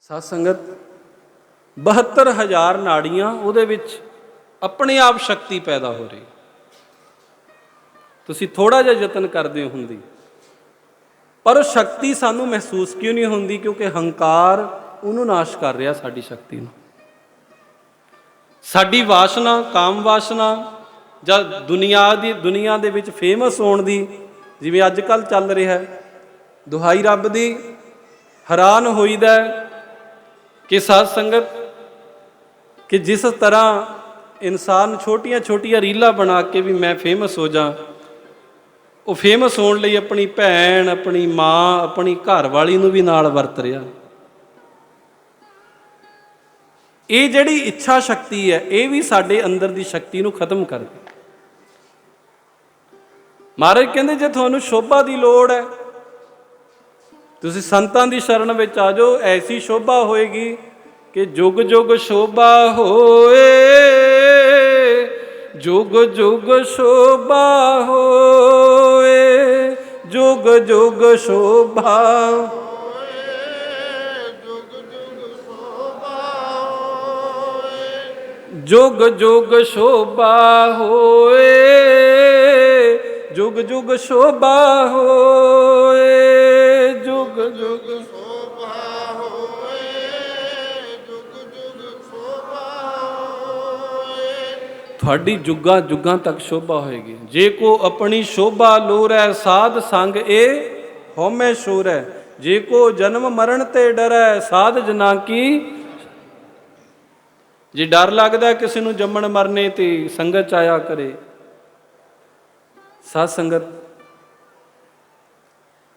ਸਾਧ ਸੰਗਤ 72000 ਨਾੜੀਆਂ ਉਹਦੇ ਵਿੱਚ ਆਪਣੇ ਆਪ ਸ਼ਕਤੀ ਪੈਦਾ ਹੋ ਰਹੀ। ਤੁਸੀਂ ਥੋੜਾ ਜਿਹਾ ਯਤਨ ਕਰਦੇ ਹੋ ਹੁੰਦੀ। ਪਰ ਉਹ ਸ਼ਕਤੀ ਸਾਨੂੰ ਮਹਿਸੂਸ ਕਿਉਂ ਨਹੀਂ ਹੁੰਦੀ? ਕਿਉਂਕਿ ਹੰਕਾਰ ਉਹਨੂੰ ਨਾਸ਼ ਕਰ ਰਿਹਾ ਸਾਡੀ ਸ਼ਕਤੀ ਨੂੰ। ਸਾਡੀ ਵਾਸ਼ਨਾ, ਕਾਮ ਵਾਸ਼ਨਾ ਜਾਂ ਦੁਨੀਆ ਦੀ, ਦੁਨੀਆ ਦੇ ਵਿੱਚ ਫੇਮਸ ਹੋਣ ਦੀ ਜਿਵੇਂ ਅੱਜ ਕੱਲ ਚੱਲ ਰਿਹਾ ਹੈ। ਦੁਹਾਈ ਰੱਬ ਦੀ ਹੈਰਾਨ ਹੋਈਦਾ ਹੈ। ਕਿ ਸਾਧ ਸੰਗਤ ਕਿ ਜਿਸ ਤਰ੍ਹਾਂ ਇਨਸਾਨ ਛੋਟੀਆਂ-ਛੋਟੀਆਂ ਰੀਲਾਂ ਬਣਾ ਕੇ ਵੀ ਮੈਂ ਫੇਮਸ ਹੋ ਜਾ, ਉਹ ਫੇਮਸ ਹੋਣ ਲਈ ਆਪਣੀ ਭੈਣ, ਆਪਣੀ ਮਾਂ, ਆਪਣੀ ਘਰ ਵਾਲੀ ਨੂੰ ਵੀ ਨਾਲ ਵਰਤ ਰਿਹਾ। ਇਹ ਜਿਹੜੀ ਇੱਛਾ ਸ਼ਕਤੀ ਹੈ, ਇਹ ਵੀ ਸਾਡੇ ਅੰਦਰ ਦੀ ਸ਼ਕਤੀ ਨੂੰ ਖਤਮ ਕਰਦੀ। ਮਹਾਰਾਜ ਕਹਿੰਦੇ, ਜੇ ਤੁਹਾਨੂੰ ਸ਼ੋਭਾ ਦੀ ਲੋੜ ਹੈ ਤੁਸੀਂ ਸੰਤਾਂ ਦੀ ਸ਼ਰਨ ਵਿੱਚ ਆ ਜਾਓ, ਐਸੀ ਸ਼ੋਭਾ ਹੋਏਗੀ ਕਿ ਜੁਗ ਜੁਗ ਸ਼ੋਭਾ ਹੋਏ, ਜੁਗ ਜੁਗ ਸ਼ੋਭਾ ਹੋਏ, ਜੁਗ ਜੁਗ ਸ਼ੋਭਾ ਜੁਗ ਜੁਗ ਸ਼ੋਭਾ ਹੋਏ, ਜੁਗ ਜੁਗ ਸ਼ੋਭਾ ਹੋਏ। ਤੁਹਾਡੀ ਜੁਗਾ ਜੁਗਾਂ ਤੱਕ ਸ਼ੋਭਾ ਹੋਏਗੀ। ਜੇ ਕੋ ਆਪਣੀ ਸ਼ੋਭਾ ਲੋਰੈ, ਸਾਧ ਸੰਗ ਇਹ ਹਉਮੈ ਸ਼ੋਰੈ। ਜੇ ਕੋ ਜਨਮ ਮਰਨ ਤੇ ਡਰੈ, ਸਾਧ ਜਨਾ ਕੀ ਜੇ ਡਰ ਲੱਗਦਾ ਕਿਸੇ ਨੂੰ ਜੰਮਣ ਮਰਨੇ ਤੇ ਸੰਗਤ ਚ ਆਇਆ ਕਰੇ। ਸਾਧ ਸੰਗਤ,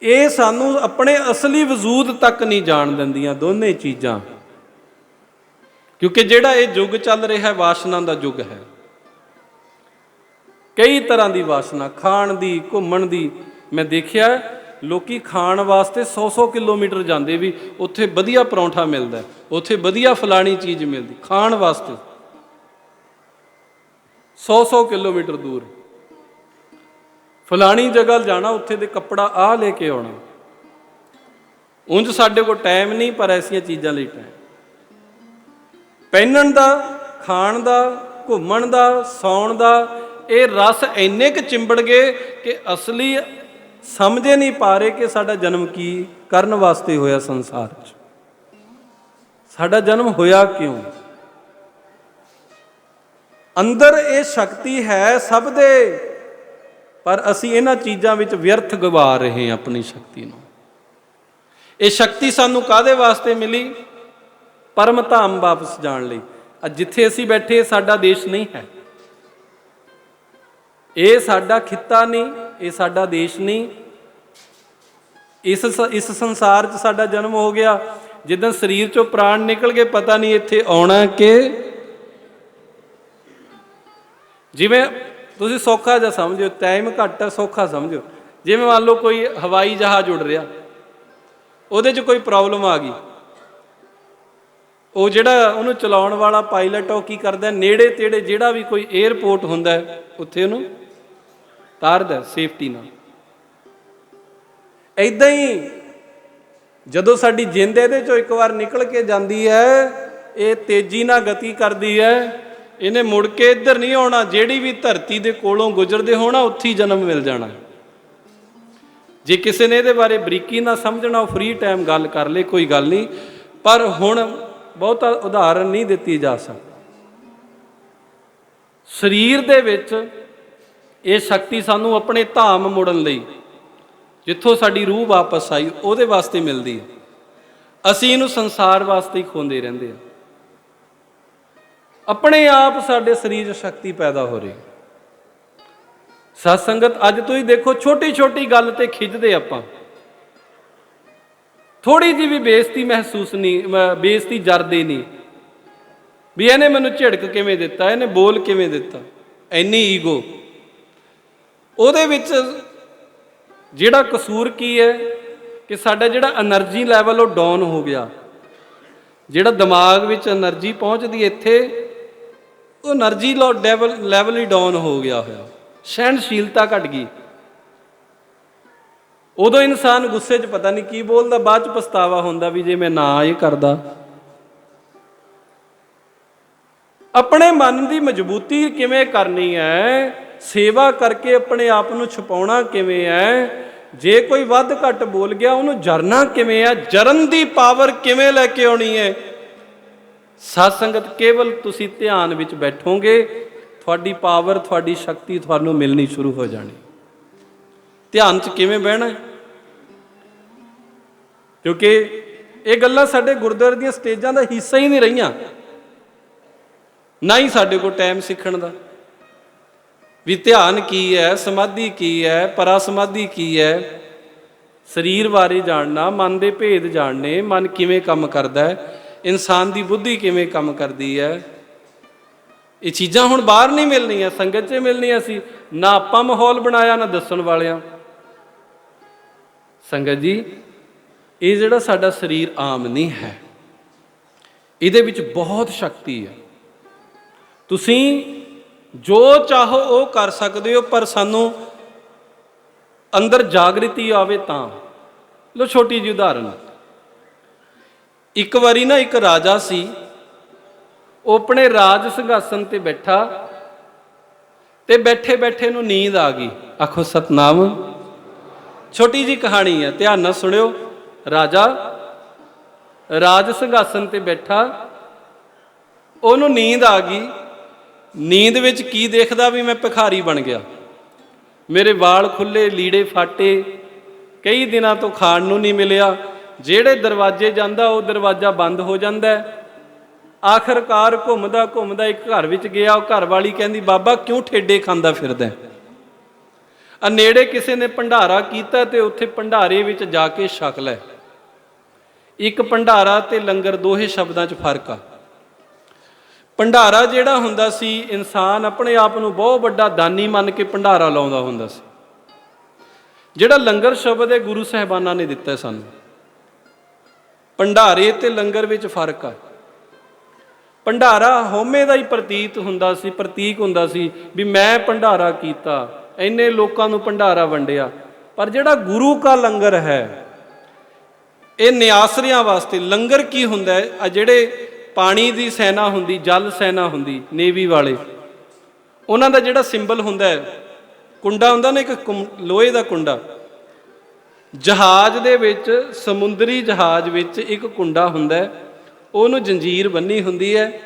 ਇਹ ਸਾਨੂੰ ਆਪਣੇ ਅਸਲੀ ਵਜੂਦ ਤੱਕ ਨਹੀਂ ਜਾਣ ਦਿੰਦੀਆਂ ਦੋਨੇ ਚੀਜ਼ਾਂ। ਕਿਉਂਕਿ ਜਿਹੜਾ ਇਹ ਯੁੱਗ ਚੱਲ ਰਿਹਾ ਹੈ, ਵਾਸ਼ਨਾ ਦਾ ਯੁੱਗ ਹੈ। ਕਈ ਤਰ੍ਹਾਂ ਦੀ ਵਾਸ਼ਨਾ, ਖਾਣ ਦੀ, ਘੁੰਮਣ ਦੀ। ਮੈਂ ਦੇਖਿਆ, ਲੋਕੀ ਖਾਣ ਵਾਸਤੇ 100-100 ਕਿਲੋਮੀਟਰ ਜਾਂਦੇ ਵੀ ਉੱਥੇ ਵਧੀਆ ਪਰੌਂਠਾ ਮਿਲਦਾ, ਉੱਥੇ ਵਧੀਆ ਫਲਾਣੀ ਚੀਜ਼ ਮਿਲਦੀ, ਖਾਣ ਵਾਸਤੇ। 100-100 ਕਿਲੋਮੀਟਰ ਦੂਰ। ਫਲਾਣੀ ਜਗ੍ਹਾ ਜਾਣਾ, ਉੱਥੇ ਦੇ ਕੱਪੜਾ ਆ ਲੈ ਕੇ ਆਉਣਾ। ਉਂਝ ਸਾਡੇ ਕੋਲ ਟਾਈਮ ਨਹੀਂ, ਪਰ ਐਸੀਆਂ ਚੀਜ਼ਾਂ ਲਈ ਟਾਈਮ। ਪਹਿਨਣ ਦਾ, ਖਾਣ ਦਾ, ਘੁੰਮਣ ਦਾ, ਸੌਣ ਦਾ ਇਹ ਰਸ ਇੰਨੇ ਕੁ ਚਿੰਬੜ ਗਏ ਕਿ ਅਸਲੀ ਸਮਝੇ ਨਹੀਂ ਪਾ ਰਹੇ ਕਿ ਸਾਡਾ ਜਨਮ ਕੀ ਕਰਨ ਵਾਸਤੇ ਹੋਇਆ ਸੰਸਾਰ 'ਚ। ਸਾਡਾ ਜਨਮ ਹੋਇਆ ਕਿਉਂ? ਅੰਦਰ ਇਹ ਸ਼ਕਤੀ ਹੈ ਸਭ ਦੇ, ਪਰ ਅਸੀਂ ਇਹਨਾਂ ਚੀਜ਼ਾਂ ਵਿੱਚ ਵਿਅਰਥ ਗਵਾ ਰਹੇ ਹਾਂ ਆਪਣੀ ਸ਼ਕਤੀ ਨੂੰ। ਇਹ ਸ਼ਕਤੀ ਸਾਨੂੰ ਕਾਦੇ ਵਾਸਤੇ ਮਿਲੀ? ਪਰਮ ਧਾਮ ਵਾਪਸ ਜਾਣ ਲਈ। ਅੱਜ ਜਿੱਥੇ ਅਸੀਂ ਬੈਠੇ, ਸਾਡਾ ਦੇਸ਼ ਨਹੀਂ ਹੈ। ਇਹ ਸਾਡਾ ਖਿੱਤਾ ਨਹੀਂ, ਇਹ ਸਾਡਾ ਦੇਸ਼ ਨਹੀਂ। ਇਸ ਇਸ ਸੰਸਾਰ 'ਚ ਸਾਡਾ ਜਨਮ ਹੋ ਗਿਆ। ਜਿੱਦਾਂ ਸਰੀਰ 'ਚੋਂ ਪ੍ਰਾਣ ਨਿਕਲ ਕੇ ਪਤਾ ਨਹੀਂ ਇੱਥੇ ਆਉਣਾ ਕਿ ਜਿਵੇਂ ਤੁਸੀਂ ਸੌਖਾ ਜਿਹਾ ਸਮਝਿਓ ਟਾਈਮ ਘੱਟ ਹੈ ਸੌਖਾ ਸਮਝੋ ਜਿਵੇਂ ਮੰਨ ਲਓ ਕੋਈ ਹਵਾਈ ਜਹਾਜ਼ ਉੱਡ ਰਿਹਾ, ਉਹਦੇ 'ਚ ਕੋਈ ਪ੍ਰੋਬਲਮ ਆ ਗਈ। ਉਹ ਜਿਹੜਾ ਉਹਨੂੰ ਚਲਾਉਣ ਵਾਲਾ ਪਾਇਲਟ ਉਹ ਕੀ ਕਰਦਾ ਨੇੜੇ ਤੇੜੇ ਜਿਹੜਾ ਵੀ ਕੋਈ 에ਅਰਪੋਰਟ ਹੁੰਦਾ ਉੱਥੇ ਉਹਨੂੰ ਤਾਰਦਾ ਸੇਫਟੀ ਨਾਲ। ਐਦਾਂ ਹੀ ਜਦੋਂ ਸਾਡੀ ਜਿੰਦ ਇਹਦੇ ਚੋਂ ਇੱਕ ਵਾਰ ਨਿਕਲ ਕੇ ਜਾਂਦੀ ਹੈ, ਇਹ ਤੇਜ਼ੀ ਨਾਲ ਗਤੀ ਕਰਦੀ ਹੈ, ਇਹਨੇ ਮੁੜ ਕੇ ਇੱਧਰ ਨਹੀਂ ਆਉਣਾ, ਜਿਹੜੀ ਵੀ ਧਰਤੀ ਦੇ ਕੋਲੋਂ ਗੁਜ਼ਰਦੇ ਹੋਣਾ, ਉੱਥੇ ਹੀ ਜਨਮ ਮਿਲ ਜਾਣਾ। ਜੇ ਕਿਸੇ ਨੇ ਇਹਦੇ ਬਾਰੇ ਬਰੀਕੀ ਨਾਲ ਸਮਝਣਾ, ਉਹ ਫ੍ਰੀ ਟਾਈਮ ਗੱਲ ਕਰ ਲੇ, ਕੋਈ ਗੱਲ ਨਹੀਂ। ਪਰ ਹੁਣ ਬਹੁਤਾ ਉਦਾਹਰਨ ਨਹੀਂ ਦਿੱਤੀ ਜਾ ਸਕਦੀ। ਸਰੀਰ ਦੇ ਵਿੱਚ ਇਹ ਸ਼ਕਤੀ ਸਾਨੂੰ ਆਪਣੇ ਧਾਮ ਮੁੜਨ ਲਈ ਜਿੱਥੋਂ ਸਾਡੀ ਰੂਹ ਵਾਪਸ ਆਈ, ਉਹਦੇ ਵਾਸਤੇ ਮਿਲਦੀ ਹੈ। ਅਸੀਂ ਇਹਨੂੰ ਸੰਸਾਰ ਵਾਸਤੇ ਹੀ ਖੋਂਦੇ ਰਹਿੰਦੇ ਹਾਂ। ਆਪਣੇ ਆਪ ਸਾਡੇ ਸਰੀਰ 'ਚ ਸ਼ਕਤੀ ਪੈਦਾ ਹੋ ਰਹੀ। ਸਤ ਸੰਗਤ ਅੱਜ ਤੁਸੀਂ ਦੇਖੋ ਛੋਟੀ ਛੋਟੀ ਗੱਲ ਤੇ ਖਿੱਚਦੇ ਆਪਾਂ। ਥੋੜੀ ਜਿਹੀ ਵੀ ਬੇਇੱਜ਼ਤੀ ਮਹਿਸੂਸ ਨਹੀਂ, ਮ- ਬੇਇੱਜ਼ਤੀ ਜਰਦੇ ਨਹੀਂ। ਵੀ ਇਹਨੇ ਮੈਨੂੰ ਝਿੜਕ ਕਿਵੇਂ ਦਿੱਤਾ, ਇਹਨੇ ਬੋਲ ਕਿਵੇਂ ਦਿੱਤਾ? ਐਨੀ ਈਗੋ। ਉਹਦੇ ਵਿੱਚ ਜਿਹੜਾ ਕਸੂਰ ਕੀ ਹੈ ਕਿ ਸਾਡਾ ਜਿਹੜਾ એનર્ਜੀ ਲੈਵਲ ਉਹ ਡਾਊਨ ਹੋ ਗਿਆ। ਜਿਹੜਾ ਦਿਮਾਗ ਵਿੱਚ એનર્ਜੀ ਪਹੁੰਚਦੀ ਇੱਥੇ ਉਹ એનર્ਜੀ ਡੈਵਲ ਲੈਵਲ ਹੀ ਡਾਊਨ ਹੋ ਗਿਆ ਹੋਇਆ। ਸਹਿਣਸ਼ੀਲਤਾ ਘਟ ਗਈ। ਉਦੋਂ ਇਨਸਾਨ ਗੁੱਸੇ 'ਚ ਪਤਾ ਨਹੀਂ ਕੀ ਬੋਲਦਾ, ਬਾਅਦ 'ਚ ਪਛਤਾਵਾ ਹੁੰਦਾ ਵੀ ਜੇ ਮੈਂ ਨਾ ਇਹ ਕਰਦਾ। ਆਪਣੇ ਮਨ ਦੀ ਮਜ਼ਬੂਤੀ ਕਿਵੇਂ ਕਰਨੀ ਹੈ? ਸੇਵਾ ਕਰਕੇ ਆਪਣੇ ਆਪ ਨੂੰ ਛੁਪਾਉਣਾ ਕਿਵੇਂ ਹੈ? ਜੇ ਕੋਈ ਵੱਧ ਘੱਟ ਬੋਲ ਗਿਆ, ਉਹਨੂੰ ਜਰਨਾ ਕਿਵੇਂ ਹੈ? ਜਰਨ ਦੀ ਪਾਵਰ ਕਿਵੇਂ ਲੈ ਕੇ ਆਉਣੀ ਹੈ? ਸਤ ਸੰਗਤ, ਕੇਵਲ ਤੁਸੀਂ ਧਿਆਨ ਵਿੱਚ ਬੈਠੋਗੇ, ਤੁਹਾਡੀ ਪਾਵਰ, ਤੁਹਾਡੀ ਸ਼ਕਤੀ ਤੁਹਾਨੂੰ ਮਿਲਣੀ ਸ਼ੁਰੂ ਹੋ ਜਾਣੀ। ਧਿਆਨ 'ਚ ਕਿਵੇਂ ਬਹਿਣਾ ਹੈ? ਕਿਉਂਕਿ ਇਹ ਗੱਲਾਂ ਸਾਡੇ ਗੁਰਦੁਆਰੇ ਦੀਆਂ ਸਟੇਜਾਂ ਦਾ ਹਿੱਸਾ ਹੀ ਨਹੀਂ ਰਹੀਆਂ। ਨਾ ਹੀ ਸਾਡੇ ਕੋਲ ਟਾਈਮ ਸਿੱਖਣ ਦਾ। ਵੀ ਧਿਆਨ ਕੀ ਹੈ, ਸਮਾਧੀ ਕੀ ਹੈ ਪਰਾ ਸਮਾਧੀ ਕੀ ਹੈ? ਸਰੀਰ ਬਾਰੇ ਜਾਣਨਾ, ਮਨ ਦੇ ਭੇਦ ਜਾਣਨੇ, ਮਨ ਕਿਵੇਂ ਕੰਮ ਕਰਦਾ ਹੈ, ਇਨਸਾਨ ਦੀ ਬੁੱਧੀ ਕਿਵੇਂ ਕੰਮ ਕਰਦੀ ਹੈ? ਇਹ ਚੀਜ਼ਾਂ ਹੁਣ ਬਾਹਰ ਨਹੀਂ ਮਿਲਣੀਆਂ, ਸੰਗਤ 'ਚ ਮਿਲਣੀਆਂ ਸੀ। ਨਾ ਆਪਾਂ ਮਾਹੌਲ ਬਣਾਇਆ, ਨਾ ਦੱਸਣ ਵਾਲਿਆਂ। ਸੰਗਤ ਜੀ, ਇਹ ਜਿਹੜਾ ਸਾਡਾ ਸਰੀਰ ਆਮ ਨਹੀਂ ਹੈ, ਇਹਦੇ ਵਿੱਚ ਬਹੁਤ ਸ਼ਕਤੀ ਹੈ। ਤੁਸੀਂ ਜੋ ਚਾਹੋ ਉਹ ਕਰ ਸਕਦੇ ਹੋ, ਪਰ ਸਾਨੂੰ ਅੰਦਰ ਜਾਗ੍ਰਿਤੀ ਆਵੇ ਤਾਂ। ਲੋ ਛੋਟੀ ਜਿਹੀ ਉਦਾਹਰਨ। ਇੱਕ ਵਾਰੀ ਨਾ ਇੱਕ ਰਾਜਾ ਸੀ, ਉਹ ਆਪਣੇ ਰਾਜ ਸਿੰਘਾਸਨ ਤੇ ਬੈਠਾ ਤੇ ਬੈਠੇ ਬੈਠੇ ਨੂੰ ਨੀਂਦ ਆ ਗਈ। ਆਖੋ, ਸਤਨਾਮ, ਛੋਟੀ ਜੀ ਕਹਾਣੀ ਹੈ, ਧਿਆਨ ਨਾਲ ਸੁਣਿਓ। ਰਾਜਾ ਰਾਜ ਸਿੰਘਾਸਨ ਤੇ ਬੈਠਾ, ਉਹਨੂੰ ਨੀਂਦ ਆ ਗਈ। ਨੀਂਦ ਵਿੱਚ ਕੀ ਦੇਖਦਾ ਵੀ ਮੈਂ ਭਿਖਾਰੀ ਬਣ ਗਿਆ? ਮੇਰੇ ਵਾਲ ਖੁੱਲੇ ਲੀੜੇ ਫਾਟੇ, ਕਈ ਦਿਨਾਂ ਤੋਂ ਖਾਣ ਨੂੰ ਨਹੀਂ ਮਿਲਿਆ। ਜਿਹੜੇ ਦਰਵਾਜ਼ੇ ਜਾਂਦਾ, ਉਹ ਦਰਵਾਜ਼ਾ ਬੰਦ ਹੋ ਜਾਂਦਾ ਆਖਰਕਾਰ ਘੁੰਮਦਾ ਘੁੰਮਦਾ ਇੱਕ ਘਰ ਵਿੱਚ ਗਿਆ। ਉਹ ਘਰ ਵਾਲੀ ਕਹਿੰਦੀ, ਬਾਬਾ, ਕਿਉਂ ਠੇਡੇ ਖਾਂਦਾ ਫਿਰਦਾ ਹੈ? ਆ ਨੇੜੇ ਕਿਸੇ ਨੇ ਭੰਡਾਰਾ ਕੀਤਾ ਤੇ ਉੱਥੇ ਭੰਡਾਰੇ ਵਿੱਚ ਜਾ ਕੇ ਛਕ ਲੈ। ਇੱਕ ਭੰਡਾਰਾ ਤੇ ਲੰਗਰ ਦੋਹੇ ਸ਼ਬਦਾਂ 'ਚ ਫ਼ਰਕ ਆ। ਭੰਡਾਰਾ ਜਿਹੜਾ ਹੁੰਦਾ ਸੀ, ਇਨਸਾਨ ਆਪਣੇ ਆਪ ਨੂੰ ਬਹੁਤ ਵੱਡਾ ਦਾਨੀ ਮੰਨ ਕੇ ਭੰਡਾਰਾ ਲਾਉਂਦਾ ਹੁੰਦਾ ਸੀ। ਜਿਹੜਾ ਲੰਗਰ ਸ਼ਬਦ ਹੈ ਗੁਰੂ ਸਾਹਿਬਾਨਾਂ ਨੇ ਦਿੱਤਾ ਸਾਨੂੰ। ਭੰਡਾਰੇ ਤੇ ਲੰਗਰ ਵਿੱਚ ਫ਼ਰਕ ਆ। ਭੰਡਾਰਾ ਹਉਮੈ ਦਾ ਹੀ ਪ੍ਰਤੀਤ ਹੁੰਦਾ ਸੀ, ਪ੍ਰਤੀਕ ਹੁੰਦਾ ਸੀ ਵੀ ਮੈਂ ਭੰਡਾਰਾ ਕੀਤਾ, ਇੰਨੇ ਲੋਕਾਂ ਨੂੰ ਭੰਡਾਰਾ ਵੰਡਿਆ। ਪਰ ਜਿਹੜਾ ਗੁਰੂ ਕਾ ਲੰਗਰ ਹੈ, ਇਹ ਨਿਆਸਰਿਆਂ ਵਾਸਤੇ ਲੰਗਰ ਕੀ ਹੁੰਦਾ ਹੈ, ਆ ਜਿਹੜੇ ਪਾਣੀ ਦੀ ਸੈਨਾ ਹੁੰਦੀ, ਜਲ ਸੈਨਾ ਹੁੰਦੀ, ਨੇਵੀ ਵਾਲੇ। ਉਹਨਾਂ ਦਾ ਜਿਹੜਾ ਸਿੰਬਲ ਹੁੰਦਾ ਹੈ, ਕੁੰਡਾ ਹੁੰਦਾ ਨਾ ਇੱਕ ਕੁੰ- ਲੋਹੇ ਦਾ ਕੁੰਡਾ। ਜਹਾਜ਼ ਦੇ ਵਿੱਚ, ਸਮੁੰਦਰੀ ਜਹਾਜ਼ ਵਿੱਚ ਇੱਕ ਕੁੰਡਾ ਹੁੰਦਾ ਉਹਨੂੰ ਜੰਜੀਰ ਬੰਨੀ ਹੁੰਦੀ ਹੈ।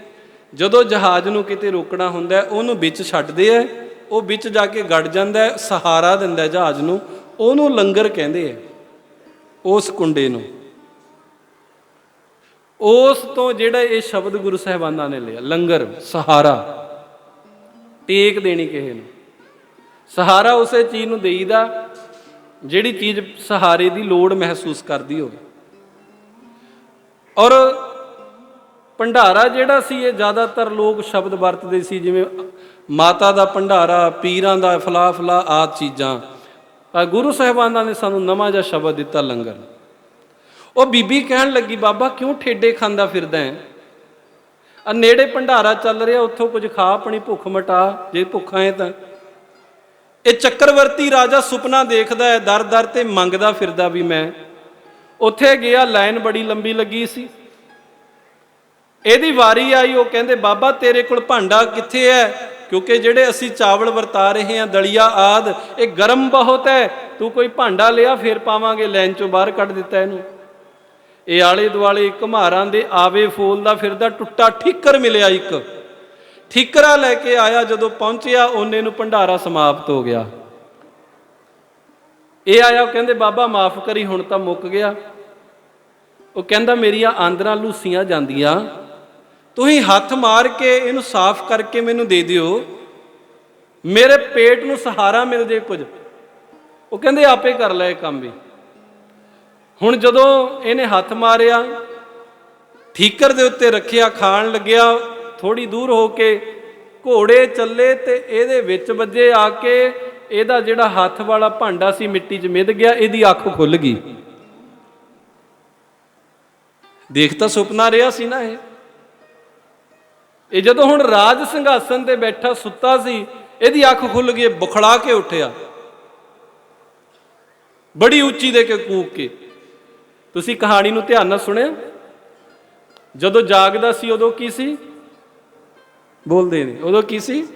ਜਦੋਂ ਜਹਾਜ਼ ਨੂੰ ਕਿਤੇ ਰੋਕਣਾ ਹੁੰਦਾ ਉਹਨੂੰ ਵਿੱਚ ਛੱਡਦੇ ਹੈ, ਉਹ ਵਿੱਚ ਜਾ ਕੇ ਗੜ ਜਾਂਦਾ ਸਹਾਰਾ ਦਿੰਦਾ ਜਹਾਜ਼ ਨੂੰ। ਉਹਨੂੰ ਲੰਗਰ ਕਹਿੰਦੇ ਹੈ, ਉਸ ਕੁੰਡੇ ਨੂੰ। ਉਸ ਤੋਂ ਜਿਹੜਾ ਇਹ ਸ਼ਬਦ ਗੁਰੂ ਸਾਹਿਬਾਨਾਂ ਨੇ ਲਿਆ, ਲੰਗਰ, ਸਹਾਰਾ। ਟੇਕ ਦੇਣੀ ਕਿਸੇ ਨੂੰ। ਸਹਾਰਾ ਉਸੇ ਚੀਜ਼ ਨੂੰ ਦੇਈਦਾ, ਜਿਹੜੀ ਚੀਜ਼ ਸਹਾਰੇ ਦੀ ਲੋੜ ਮਹਿਸੂਸ ਕਰਦੀ ਹੋਵੇ। ਔਰ ਭੰਡਾਰਾ ਜਿਹੜਾ ਸੀ, ਇਹ ਜ਼ਿਆਦਾਤਰ ਲੋਕ ਸ਼ਬਦ ਵਰਤਦੇ ਸੀ, ਜਿਵੇਂ ਮਾਤਾ ਦਾ ਭੰਡਾਰਾ, ਪੀਰਾਂ ਦਾ ਫਲਾ ਫਲਾ ਆਦ ਚੀਜ਼ਾਂ। ਗੁਰੂ ਸਾਹਿਬਾਨਾਂ ਨੇ ਸਾਨੂੰ ਨਵਾਂ ਜਿਹਾ ਸ਼ਬਦ ਦਿੱਤਾ, ਲੰਗਰ। ਉਹ ਬੀਬੀ ਕਹਿਣ ਲੱਗੀ, ਬਾਬਾ, ਕਿਉਂ ਠੇਡੇ ਖਾਂਦਾ ਫਿਰਦਾ ਹੈ? ਆ ਨੇੜੇ ਭੰਡਾਰਾ ਚੱਲ ਰਿਹਾ, ਉੱਥੋਂ ਕੁਝ ਖਾ, ਆਪਣੀ ਭੁੱਖ ਮਟਾ, ਜੇ ਭੁੱਖਾ ਹੈ ਤਾਂ। ਇਹ ਚੱਕਰਵਰਤੀ ਰਾਜਾ ਸੁਪਨਾ ਦੇਖਦਾ ਹੈ, ਦਰ ਦਰ ਤੇ ਮੰਗਦਾ ਫਿਰਦਾ ਵੀ ਮੈਂ। ਉੱਥੇ ਗਿਆ, ਲਾਈਨ ਬੜੀ ਲੰਬੀ ਲੱਗੀ ਸੀ। ਇਹਦੀ ਵਾਰੀ ਆਈ, ਉਹ ਕਹਿੰਦੇ, ਬਾਬਾ, ਤੇਰੇ ਕੋਲ ਭਾਂਡਾ ਕਿੱਥੇ ਹੈ? ਕਿਉਂਕਿ ਜਿਹੜੇ ਅਸੀਂ ਚਾਵਲ ਵਰਤਾ ਰਹੇ ਹਾਂ, ਦਲੀਆ ਆਦ, ਇਹ ਗਰਮ ਬਹੁਤ ਹੈ। ਤੂੰ ਕੋਈ ਭਾਂਡਾ ਲਿਆ, ਫਿਰ ਪਾਵਾਂਗੇ, ਲਾਈਨ ਚੋਂ ਬਾਹਰ ਕੱਢ ਦਿੱਤਾ ਇਹਨੂੰ। ਇਹ ਆਲੇ ਦੁਆਲੇ ਘਮਾਰਾਂ ਦੇ ਆਵੇ ਫੋਲਦਾ ਫਿਰਦਾ ਟੁੱਟਾ ਠੀਕਰ ਮਿਲਿਆ ਇੱਕ। ਠੀਕਰਾ ਲੈ ਕੇ ਆਇਆ ਜਦੋਂ ਪਹੁੰਚਿਆ, ਉਹਨੇ ਨੂੰ ਭੰਡਾਰਾ ਸਮਾਪਤ ਹੋ ਗਿਆ। ਇਹ ਆਇਆ, ਉਹ ਕਹਿੰਦੇ, ਬਾਬਾ, ਮਾਫ ਕਰੀ, ਹੁਣ ਤਾਂ ਮੁੱਕ ਗਿਆ। ਉਹ ਕਹਿੰਦਾ, ਮੇਰੀਆਂ ਆਂਦਰਾਂ ਲੂਸੀਆਂ ਜਾਂਦੀਆਂ। ਤੁਸੀਂ ਹੱਥ ਮਾਰ ਕੇ ਇਹਨੂੰ ਸਾਫ਼ ਕਰਕੇ ਮੈਨੂੰ ਦੇ ਦਿਓ। ਮੇਰੇ ਪੇਟ ਨੂੰ ਸਹਾਰਾ ਮਿਲ ਜੇ ਕੁਝ। ਉਹ ਕਹਿੰਦੇ, ਆਪੇ ਕਰ ਲੈ ਇਹ ਕੰਮ ਵੀ। ਹੁਣ ਜਦੋਂ ਇਹਨੇ ਹੱਥ ਮਾਰਿਆ, ਠੀਕਰ ਦੇ ਉੱਤੇ ਰੱਖਿਆ, ਖਾਣ ਲੱਗਿਆ ਥੋੜੀ ਦੂਰ ਹੋ ਕੇ ਘੋੜੇ ਚੱਲੇ ਤੇ ਇਹਦੇ ਵਿੱਚ ਵੱਜੇ ਆ ਕੇ ਇਹਦਾ ਜਿਹੜਾ ਹੱਥ ਵਾਲਾ ਭਾਂਡਾ ਸੀ ਮਿੱਟੀ 'ਚ ਮਿੱਧ ਗਿਆ, ਇਹਦੀ ਅੱਖ ਖੁੱਲ ਗਈ। ਦੇਖ ਤਾਂ ਸੁਪਨਾ ਰਿਹਾ ਸੀ ਨਾ ਇਹ। ਇਹ ਜਦੋਂ ਹੁਣ ਰਾਜ ਸਿੰਘਾਸਨ ਤੇ ਬੈਠਾ, ਸੁੱਤਾ ਸੀ, ਇਹਦੀ ਅੱਖ ਖੁੱਲ ਗਈ ਬੁਖੜਾ ਕੇ ਉੱਠਿਆ। ਬੜੀ ਉੱਚੀ ਦੇ ਕੇ ਕੂਕ ਕੇ। ਤੁਸੀਂ ਕਹਾਣੀ ਨੂੰ ਧਿਆਨ ਨਾਲ ਸੁਣਿਆ? ਜਦੋਂ ਜਾਗਦਾ ਸੀ ਉਦੋਂ ਕੀ ਸੀ? ਬੋਲਦੇ ਨੇ। ਉਦੋਂ ਕੀ ਸੀ?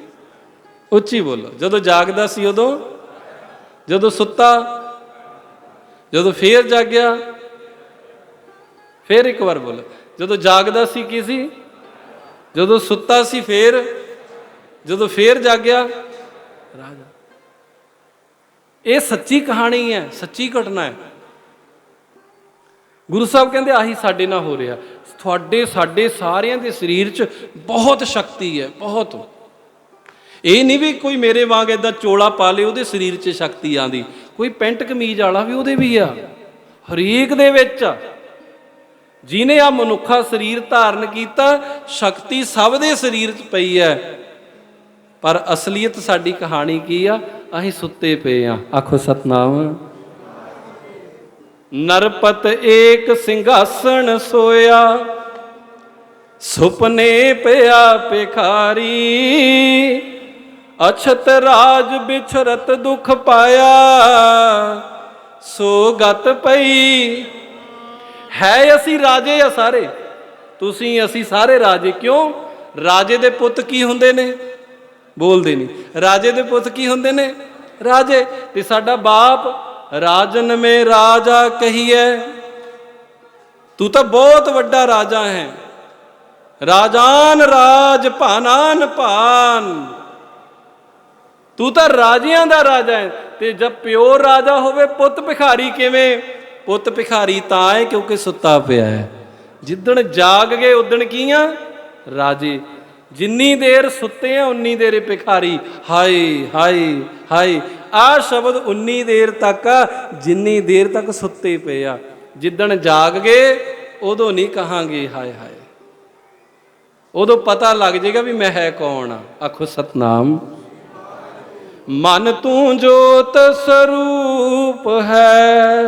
ਉੱਚੀ ਬੋਲੋ। ਜਦੋਂ ਜਾਗਦਾ ਸੀ ਉਦੋਂ? ਜਦੋਂ ਸੁੱਤਾ ਜਦੋਂ ਫੇਰ ਜਾਗਿਆ ਫੇਰ ਇੱਕ ਵਾਰ ਬੋਲੋ। ਜਦੋਂ ਜਾਗਦਾ ਸੀ ਕੀ ਸੀ? ਜਦੋਂ ਸੁੱਤਾ ਸੀ ਫੇਰ ਜਦੋਂ ਫੇਰ ਜਾਗਿਆ ਰਾਜਾ। ਇਹ ਸੱਚੀ ਕਹਾਣੀ ਹੈ ਸੱਚੀ ਘਟਨਾ ਹੈ। ਗੁਰੂ ਸਾਹਿਬ ਕਹਿੰਦੇ ਆਹੀ ਸਾਡੇ ਨਾਲ ਹੋ ਰਿਹਾ। ਤੁਹਾਡੇ, ਸਾਡੇ ਸਾਰਿਆਂ ਦੇ ਸਰੀਰ 'ਚ ਬਹੁਤ ਸ਼ਕਤੀ ਹੈ, ਬਹੁਤ। ਇਹ ਨਹੀਂ ਵੀ ਕੋਈ ਮੇਰੇ ਵਾਂਗ ਇਦਾਂ ਚੋਲਾ ਪਾ ਲੇ, ਉਹਦੇ ਸਰੀਰ 'ਚ ਸ਼ਕਤੀ ਆਂਦੀ। ਕੋਈ ਪੈਂਟ ਕਮੀਜ਼ ਵਾਲਾ ਵੀ ਉਹਦੇ ਵੀ ਆ। ਹਰੇਕ ਦੇ ਵਿੱਚ ਆ। ਜਿਨੇ ਆ ਮਨੁੱਖਾ ਸਰੀਰ ਧਾਰਨ ਕੀਤਾ, ਸ਼ਕਤੀ ਸਭ ਦੇ ਸਰੀਰ 'ਚ ਪਈ ਹੈ। ਪਰ ਅਸਲੀਅਤ ਸਾਡੀ ਕਹਾਣੀ ਕੀ ਆ? ਅਸੀਂ ਸੁੱਤੇ ਪਏ ਆ। ਆਖੋ ਸਤਨਾਮ। ਨਰਪਤ ਏਕ ਸਿੰਘਾਸਣ ਸੋਇਆ, ਸੁਪਨੇ ਪਿਆ ਭਿਖਾਰੀ, ਅਛਤ ਰਾਜ ਵਿਛਰਤ ਦੁਖ ਪਾਇਆ, ਸੋ ਗਤ ਪਈ। ਹੈ ਅਸੀਂ ਰਾਜੇ ਆ ਸਾਰੇ? ਤੁਸੀਂ ਅਸੀਂ ਸਾਰੇ ਰਾਜੇ ਕਿਉਂ? ਰਾਜੇ ਦੇ ਪੁੱਤ ਕੀ ਹੁੰਦੇ ਨੇ? ਬੋਲਦੇ ਨਹੀਂ। ਰਾਜੇ ਦੇ ਪੁੱਤ ਕੀ ਹੁੰਦੇ ਨੇ? ਰਾਜੇ, ਤੇ ਸਾਡਾ ਬਾਪ ਰਾਜਨ ਮੇ ਰਾਜਾ ਕਹੀਏ ਤੂੰ ਤਾਂ ਬਹੁਤ ਵੱਡਾ ਰਾਜਾ ਹੈ। ਰਾਜਾਨ ਰਾਜ ਭਾਨਾਨ ਭਾਨ। ਤੂੰ ਤਾਂ ਰਾਜਿਆਂ ਦਾ ਰਾਜਾ ਹੈ। ਤੇ ਜਦ ਪਿਓ ਰਾਜਾ ਹੋਵੇ, ਪੁੱਤ ਭਿਖਾਰੀ ਕਿਵੇਂ? ਪੁੱਤ ਭਿਖਾਰੀ ਤਾਂ ਹੈ ਕਿਉਂਕਿ ਸੁੱਤਾ ਪਿਆ ਹੈ। ਜਿੱਦਣ ਜਾਗ ਗਏ, ਉਦਣ ਕੀ ਆ ਰਾਜੇ, ਜਿੰਨੀ ਦੇਰ ਸੁੱਤੇ ਆ, ਉਨੀ ਦੇਰ ਭਿਖਾਰੀ। ਹਾਏ ਹਾਏ ਹਾਏ। ਆਹ ਸ਼ਬਦ ਉਨੀ ਦੇਰ ਤੱਕ ਆ ਜਿੰਨੀ ਦੇਰ ਤੱਕ ਸੁੱਤੇ ਪਏ ਆ। ਜਿੱਦਣ ਜਾਗ ਗਏ, ਉਦੋਂ ਨਹੀਂ ਕਹਾਂਗੇ ਹਾਏ ਹਾਏ। ਉਦੋਂ ਪਤਾ ਲੱਗ ਜਾਏਗਾ ਵੀ ਮੈਂ ਹੈ ਕੌਣ ਆ। ਆਖੋ, ਸਤਨਾਮ। ਮਨ ਤੂੰ ਜੋਤ ਸਰੂਪ ਹੈ।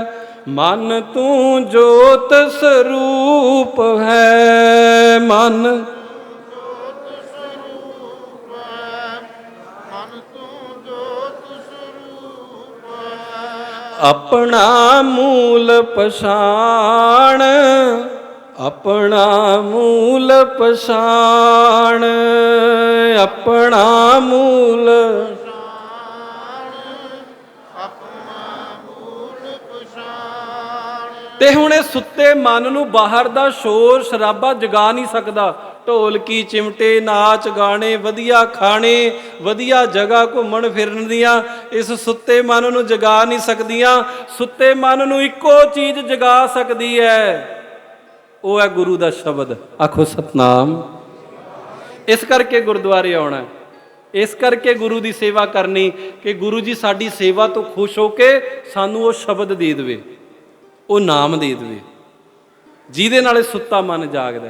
ਮਨ ਤੂੰ ਜੋਤ ਸਰੂਪ ਹੈ। ਮਨ ਆਪਣਾ ਮੂਲ ਪਛਾਣ, ਆਪਣਾ ਮੂਲ ਪਛਾਣ, ਆਪਣਾ ਮੂਲ ਤੇ ਹੁਣ ਇਹ ਸੁੱਤੇ ਮਨ ਨੂੰ ਬਾਹਰ ਦਾ ਸ਼ੋਰ, ਸ਼ਰਾਬਾ ਜਗਾ ਨਹੀਂ ਸਕਦਾ। ਢੋਲਕੀ ਚਿਮਟੇ, ਨਾਚ ਗਾਣੇ, ਵਧੀਆ ਖਾਣੇ, ਵਧੀਆ ਜਗ੍ਹਾ ਘੁੰਮਣ ਫਿਰਨ ਦੀਆਂ, ਇਸ ਸੁੱਤੇ ਮਨ ਨੂੰ ਜਗਾ ਨਹੀਂ ਸਕਦੀਆਂ, ਸੁੱਤੇ ਮਨ ਨੂੰ ਇੱਕੋ ਚੀਜ਼ ਜਗਾ ਸਕਦੀ ਹੈ। ਉਹ ਹੈ ਗੁਰੂ ਦਾ ਸ਼ਬਦ। ਆਖੋ ਸਤਨਾਮ। ਇਸ ਕਰਕੇ ਗੁਰਦੁਆਰੇ ਆਉਣਾ ਇਸ ਕਰਕੇ ਗੁਰੂ ਦੀ ਸੇਵਾ ਕਰਨੀ, ਕਿ ਗੁਰੂ ਜੀ ਸਾਡੀ ਸੇਵਾ ਤੋਂ ਖੁਸ਼ ਹੋ ਕੇ ਸਾਨੂੰ ਉਹ ਸ਼ਬਦ ਦੇ ਦੇਵੇ। ਉਹ ਨਾਮ ਦੇ ਦੇਵੇ। ਜਿਹਦੇ ਨਾਲ ਇਹ ਸੁੱਤਾ ਮਨ ਜਾਗਦਾ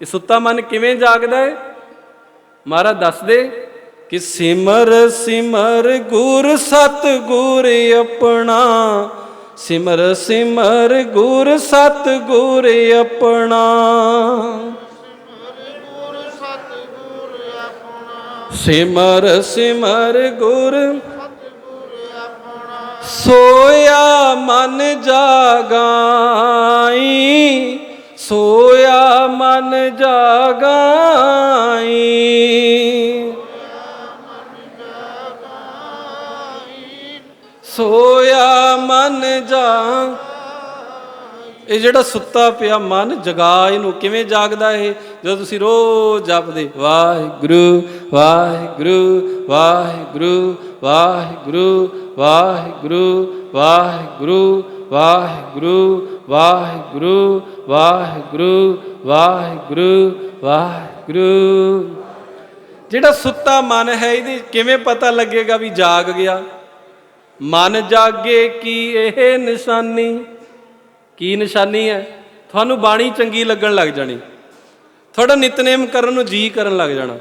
ਇਹ ਸੁੱਤਾ ਮਨ ਕਿਵੇਂ ਜਾਗਦਾ ਹੈ ਮਹਾਰਾਜ ਦੱਸਦੇ ਕਿ ਸਿਮਰ ਸਿਮਰ ਗੁਰ ਸਤ ਗੁਰ ਆਪਣਾ। ਸਿਮਰ ਸਿਮਰ ਗੁਰ ਸਤ ਗੁਰ ਆਪਣਾ। ਸਿਮਰ ਸਿਮਰ ਗੁਰ ਸੋਇਆ ਮਨ ਜਾਗਾਈ। ਸੋਇਆ ਸੋਇਆ ਮਨ ਜਾ ਇਹ ਜਿਹੜਾ ਸੁੱਤਾ ਪਿਆ ਮਨ ਜਗਾ ਇਹਨੂੰ ਕਿਵੇਂ ਜਾਗਦਾ ਇਹ ਜਦੋਂ ਤੁਸੀਂ ਰੋਜ਼ ਜਪਦੇ ਵਾਹਿਗੁਰੂ ਵਾਹਿਗੁਰੂ ਵਾਹਿਗੁਰੂ ਵਾਹਿਗੁਰੂ ਵਾਹਿਗੁਰੂ ਵਾਹਿਗੁਰੂ ਵਾਹਿਗੁਰੂ ਵਾਹਿਗੁਰੂ ਵਾਹਿਗੁਰੂ ਵਾਹਿਗੁਰੂ ਵਾਹਿਗੁਰੂ ਜਿਹੜਾ ਸੁੱਤਾ ਮਨ ਹੈ, ਇਹਦੇ ਕਿਵੇਂ ਪਤਾ ਲੱਗੇਗਾ ਵੀ ਜਾਗ ਗਿਆ? ਮਨ ਜਾਗੇ ਕੀ ਇਹ ਨਿਸ਼ਾਨੀ? ਕੀ ਨਿਸ਼ਾਨੀ ਹੈ? ਤੁਹਾਨੂੰ ਬਾਣੀ ਚੰਗੀ ਲੱਗਣ ਲੱਗ ਜਾਣੀ। ਤੁਹਾਡਾ ਨਿਤਨੇਮ ਕਰਨ ਨੂੰ ਜੀ ਕਰਨ ਲੱਗ ਜਾਣਾ।